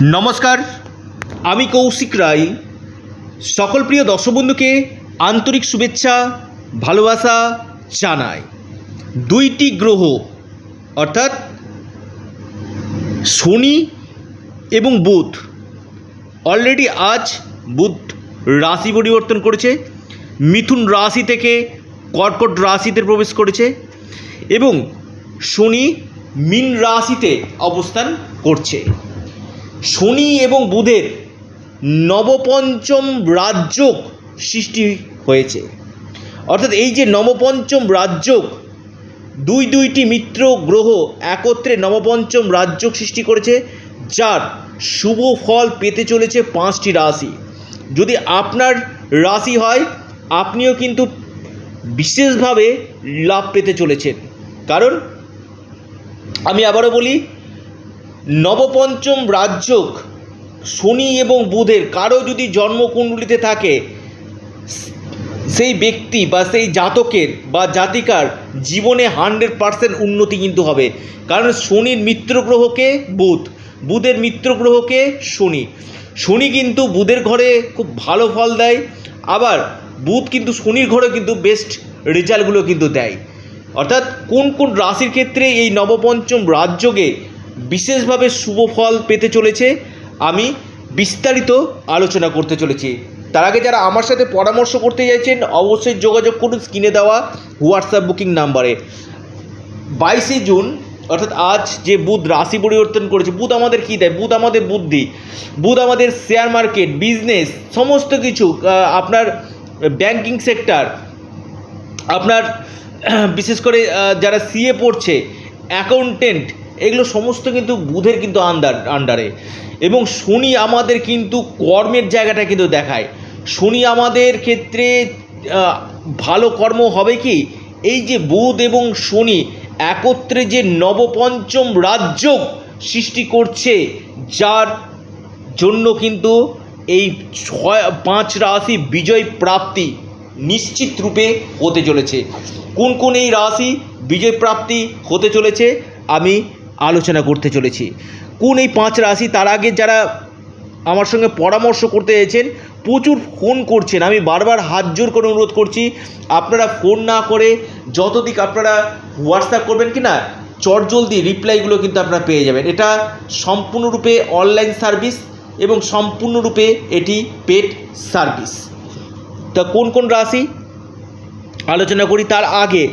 নমস্কার, আমি কৌশিক রায়। সকল প্রিয় দর্শক বন্ধুকে আন্তরিক শুভেচ্ছা, ভালোবাসা জানাই। দুইটি গ্রহ, অর্থাৎ শনি এবং বুধ। অলরেডি আজ বুধ রাশি পরিবর্তন করেছে, মিথুন রাশি থেকে কর্কট রাশিতে প্রবেশ করেছে এবং শনি মীন রাশিতে অবস্থান করছে। শনি এবং বুধের নবপঞ্চম রাজ্যক সৃষ্টি হয়েছে। অর্থাৎ এই যে নবপঞ্চম রাজ্যক দুই দুইটি মিত্র গ্রহ একত্রে নবপঞ্চম রাজ্যক সৃষ্টি করেছে, যার শুভ ফল পেতে চলেছে পাঁচটি রাশি। যদি আপনার রাশি হয়, আপনিও কিন্তু বিশেষভাবে লাভ পেতে চলেছেন। কারণ, আমি আবারও বলি নবপঞ্চম রাজ্যক শনি এবং বুধের, কারও যদি জন্মকুণ্ডলিতে থাকে, সেই ব্যক্তি বা সেই জাতকের বা জাতিকার জীবনে হান্ড্রেড পারসেন্ট উন্নতি কিন্তু হবে। কারণ শনির মিত্র গ্রহকে বুধ। বুধের মিত্র গ্রহকে শনি। শনি কিন্তু বুধের ঘরে খুব ভালো ফল দেয়, আবার বুধ কিন্তু শনির ঘরে কিন্তু বেস্ট রেজাল্টগুলো কিন্তু দেয়। অর্থাৎ কোন কোন রাশির ক্ষেত্রে এই নবপঞ্চম রাজযোগে বিশেষভাবে শুভ ফল পেতে চলেছে। আমি বিস্তারিত আলোচনা করতে চলেছি। তার আগে যারা আমার সাথে পরামর্শ করতে চাইছেন, অবশ্যই যোগাযোগ করুন স্ক্রিনে দেওয়া হোয়াটসঅ্যাপ বুকিং নাম্বারে। বাইশে জুন, অর্থাৎ আজ যে বুধ রাশি পরিবর্তন করেছে, বুধ আমাদের কী দেয়? বুধ আমাদের বুদ্ধি। বুধ আমাদের শেয়ার মার্কেট বিজনেস সমস্ত কিছু আপনার ব্যাংকিং সেক্টর আপনার, বিশেষ করে যারা সিএ পড়ছে অ্যাকাউন্টেন্ট এগুলো সমস্ত কিন্তু বুধের কিন্তু আন্ডার আন্ডারে এবং শনি আমাদের কিন্তু কর্মের জায়গাটা কিন্তু দেখায়। শনি আমাদের ক্ষেত্রে ভালো কর্ম হবে কি? এই যে বুধ এবং শনি একত্রে যে নবপঞ্চম রাজ্য সৃষ্টি করছে, যার জন্য কিন্তু এই ছয়, পাঁচ রাশি বিজয় প্রাপ্তি নিশ্চিত রূপে হতে চলেছে। কোন কোন এই রাশি বিজয় প্রাপ্তি হতে চলেছে? আমি আলোচনা করতে চলেছি। কোন এই পাঁচ রাশি? তার আগে যারা আমার সঙ্গে পরামর্শ করতে এসেছেন, প্রচুর ফোন করছেন। আমি বারবার হাত জোর করে অনুরোধ করছি, আপনারা ফোন না করে যত দিক আপনারা হোয়াটসঅ্যাপ করবেন কি না চটজলদি রিপ্লাইগুলো কিন্তু আপনারা পেয়ে যাবেন। এটা সম্পূর্ণরূপে অনলাইন সার্ভিস এবং সম্পূর্ণরূপে এটি পেড সার্ভিস। তা কোন কোন রাশি? আলোচনা করি। তার আগে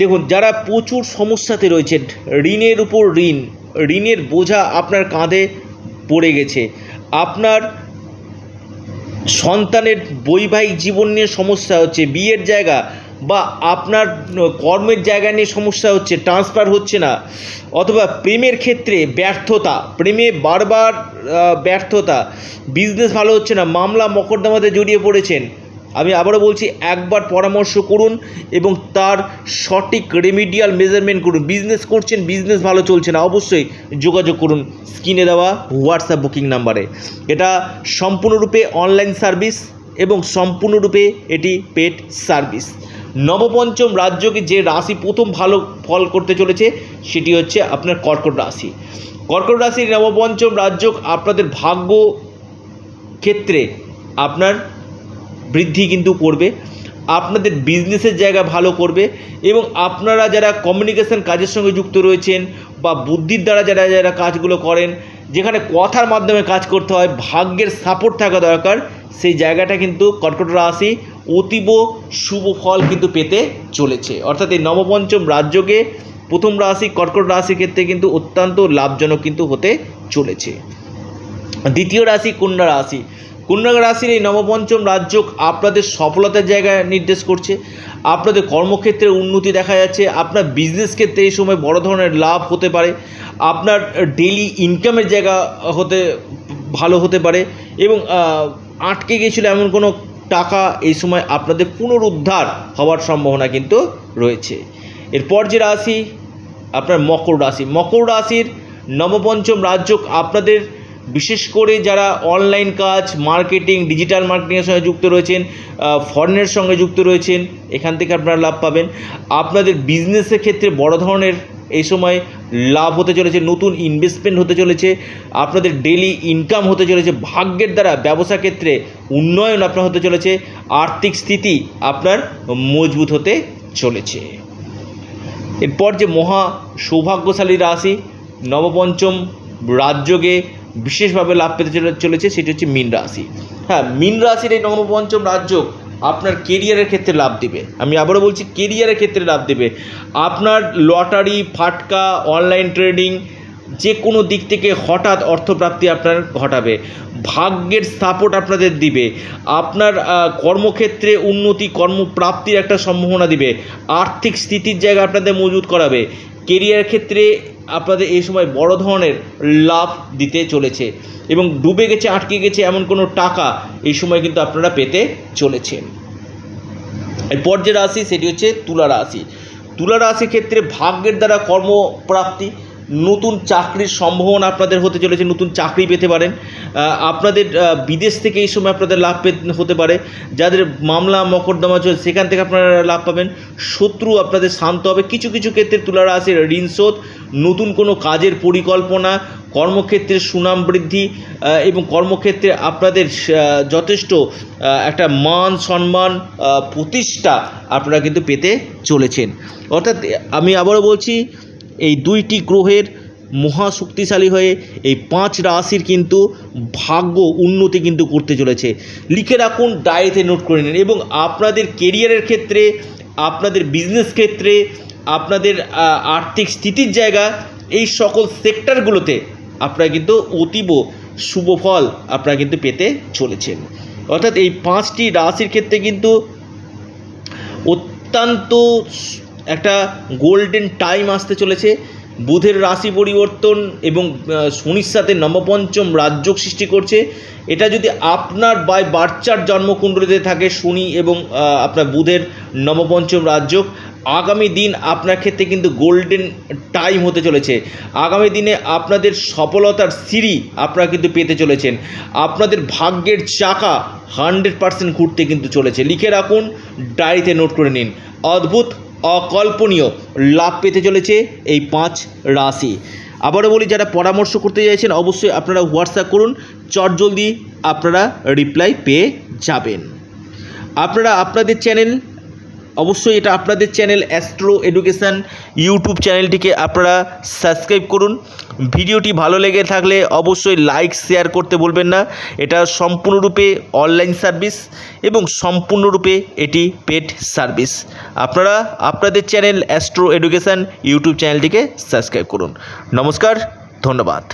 দেখুন, যারা প্রচুর সমস্যাতে রয়েছেন ঋণের উপর ঋণ, ঋণের বোঝা আপনার কাঁধে পড়ে গেছে। আপনার সন্তানের বৈবাহিক জীবন নিয়ে সমস্যা হচ্ছে, বিয়ের জায়গা বা আপনার কর্মের জায়গা নিয়ে সমস্যা হচ্ছে ট্রান্সফার হচ্ছে না। অথবা প্রেমের ক্ষেত্রে ব্যর্থতা, প্রেমে বারবার ব্যর্থতা বিজনেস ভালো হচ্ছে না, মামলা, মকদ্দমাতে জড়িয়ে পড়েছেন। আমি আবারও বলছি, একবার পরামর্শ করুন এবং তার সঠিক রেমিডিয়াল মেজারমেন্ট করুন। বিজনেস করছেন বিজনেস ভালো চলছে না, অবশ্যই যোগাযোগ করুন স্ক্রিনে দেওয়া হোয়াটসঅ্যাপ বুকিং নাম্বারে এটা সম্পূর্ণরূপে অনলাইন সার্ভিস এবং সম্পূর্ণরূপে এটি পেড সার্ভিস নবপঞ্চম রাজ্যকে যে রাশি প্রথম ভালো ফল করতে চলেছে, সেটি হচ্ছে আপনার কর্কট রাশি। কর্কট রাশির নবপঞ্চম রাজ্য আপনাদের ভাগ্য ক্ষেত্রে আপনার বৃদ্ধি কিন্তু করবে, আপনাদের বিজনেসের জায়গা ভালো করবে এবং আপনারা যারা কমিউনিকেশন কাজের সঙ্গে যুক্ত রয়েছেন বা বুদ্ধির দ্বারা যারা যারা কাজগুলো করেন, যেখানে কথার মাধ্যমে কাজ করতে হয়, ভাগ্যের সাপোর্ট থাকা দরকার, সেই জায়গাটা কিন্তু কর্কট রাশি অতীব শুভ ফল কিন্তু পেতে চলেছে। অর্থাৎ এই নবপঞ্চম রাজ্যকে প্রথম রাশি, কর্কট রাশির ক্ষেত্রে কিন্তু অত্যন্ত লাভজনক কিন্তু হতে চলেছে। দ্বিতীয় রাশি, কন্যা রাশি। কন্যা রাশির এই নবপঞ্চম রাজ্য আপনাদের সফলতার জায়গায় নির্দেশ করছে। আপনাদের কর্মক্ষেত্রে উন্নতি দেখা যাচ্ছে। আপনার বিজনেস ক্ষেত্রে এই সময় বড় ধরনের লাভ হতে পারে। আপনার ডেলি ইনকামের জায়গা হতে ভালো হতে পারে এবং আটকে গিয়েছিল এমন কোনো টাকা এই সময় আপনাদের পুনরুদ্ধার হওয়ার সম্ভাবনা কিন্তু রয়েছে। এরপর যে রাশি, আপনার মকর রাশি। মকর রাশির নবপঞ্চম রাজ্য আপনাদের বিশেষ করে যারা অনলাইন কাজ মার্কেটিং ডিজিটাল মার্কেটিংয়ের সঙ্গে যুক্ত রয়েছেন ফরেনের সঙ্গে যুক্ত রয়েছেন, এখান থেকে আপনারা লাভ পাবেন। আপনাদের বিজনেসের ক্ষেত্রে বড় ধরনের এই সময় লাভ হতে চলেছে, নতুন ইনভেস্টমেন্ট হতে চলেছে, আপনাদের ডেলি ইনকাম হতে চলেছে, ভাগ্যের দ্বারা ব্যবসা ক্ষেত্রে উন্নয়ন আপনার হতে চলেছে, আর্থিক স্থিতি আপনার মজবুত হতে চলেছে। এরপর যে মহা সৌভাগ্যশালী রাশি, নবপঞ্চম রাজযোগে বিশেষভাবে লাভ পেতে চলে- চলেছে, সেটি হচ্ছে মীন রাশি। হ্যাঁ মীন রাশির এই নবপঞ্চম রাজযোগ আপনার কেরিয়ারের ক্ষেত্রে লাভ দিবে। আমি আবারও বলছি কেরিয়ারের ক্ষেত্রে লাভ দেবে। আপনার লটারি, ফাটকা অনলাইন ট্রেডিং যে কোনো দিক থেকে হঠাৎ অর্থপ্রাপ্তি আপনার ঘটাবে। ভাগ্যের সাপোর্ট আপনাদের দিবে। আপনার কর্মক্ষেত্রে উন্নতি, কর্মপ্রাপ্তির একটা সম্ভাবনা দিবে। আর্থিক স্থিতির জায়গা আপনাদের মজুত করাবে। কেরিয়ার ক্ষেত্রে আপনাদের এই সময় বড় ধরনের লাভ দিতে চলেছে এবং ডুবে গেছে, আটকে গেছে এমন কোনো টাকা এই সময় কিন্তু আপনারা পেতে চলেছেন। এরপর যে রাশি, সেটি হচ্ছে তুলা রাশি। তুলা রাশির ক্ষেত্রে ভাগ্যের দ্বারা কর্মপ্রাপ্তি নতুন চাকরির সম্ভাবনা আপনাদের হতে চলেছে, নতুন চাকরি পেতে পারেন। আপনাদের বিদেশ থেকে এই সময় আপনাদের লাভ হতে পারে। যাদের মামলা, মকদ্দমা চলছে, সেখান থেকে আপনারা লাভ পাবেন। শত্রু আপনাদের শান্ত হবে। কিছু কিছু ক্ষেত্রে তুলা রাশির ঋণ শোধ, নতুন কোনো কাজের পরিকল্পনা, কর্মক্ষেত্রে সুনাম বৃদ্ধি এবং কর্মক্ষেত্রে আপনাদের যথেষ্ট একটা মান সম্মান প্রতিষ্ঠা আপনারা কিন্তু পেতে চলেছেন। অর্থাৎ আমি আবারও বলছি এই দুইটি গ্রহের মহা শক্তিশালী হয়ে এই পাঁচ রাশির কিন্তু ভাগ্য উন্নতি কিন্তু করতে চলেছে। লিখে রাখুন ডায়েরিতে নোট করে নিন এবং আপনাদের কেরিয়ারের ক্ষেত্রে, আপনাদের বিজনেস ক্ষেত্রে, আপনাদের আর্থিক স্থিতির জায়গা, এই সকল সেক্টরগুলোতে আপনারা কিন্তু অতীব শুভ ফল আপনারা কিন্তু পেতে চলেছেন। অর্থাৎ এই পাঁচটি রাশির ক্ষেত্রে কিন্তু অত্যন্ত একটা গোল্ডেন টাইম আসতে চলেছে। বুধের রাশি পরিবর্তন এবং শনির সাথে নবপঞ্চম রাজযোগ সৃষ্টি করছে। এটা যদি আপনার বাই বাচ্চার জন্মকুণ্ডলিতে থাকে শনি এবং আপনার বুধের নবপঞ্চম রাজযোগ, আগামী দিন আপনার ক্ষেত্রে কিন্তু গোল্ডেন টাইম হতে চলেছে। আগামী দিনে আপনাদের সফলতার সিঁড়ি আপনারা কিন্তু পেতে চলেছেন। আপনাদের ভাগ্যের চাকা হান্ড্রেড পার্সেন্ট ঘুরতে কিন্তু চলেছে। লিখে রাখুন ডায়েরিতে নোট করে নিন। অদ্ভুত অকল্পনীয় লাভ পেতে চলেছে এই পাঁচ রাশি। আবারও বলি, যারা পরামর্শ করতে চাইছেন, অবশ্যই আপনারা হোয়াটসঅ্যাপ করুন। চট জলদি আপনারা রিপ্লাই পেয়ে যাবেন। আপনারা আপনাদের চ্যানেল অবশ্যই এটা আপনাদের চ্যানেল অ্যাস্ট্রো এডুকেশান ইউটিউব চ্যানেলটিকে আপনারা সাবস্ক্রাইব করুন। ভিডিওটি ভালো লেগে থাকলে অবশ্যই লাইক, শেয়ার করতে বলবেন না। এটা সম্পূর্ণরূপে অনলাইন সার্ভিস এবং সম্পূর্ণরূপে এটি পেড সার্ভিস। আপনারা আপনাদের চ্যানেল অ্যাস্ট্রো এডুকেশান ইউটিউব চ্যানেলটিকে সাবস্ক্রাইব করুন। নমস্কার, ধন্যবাদ।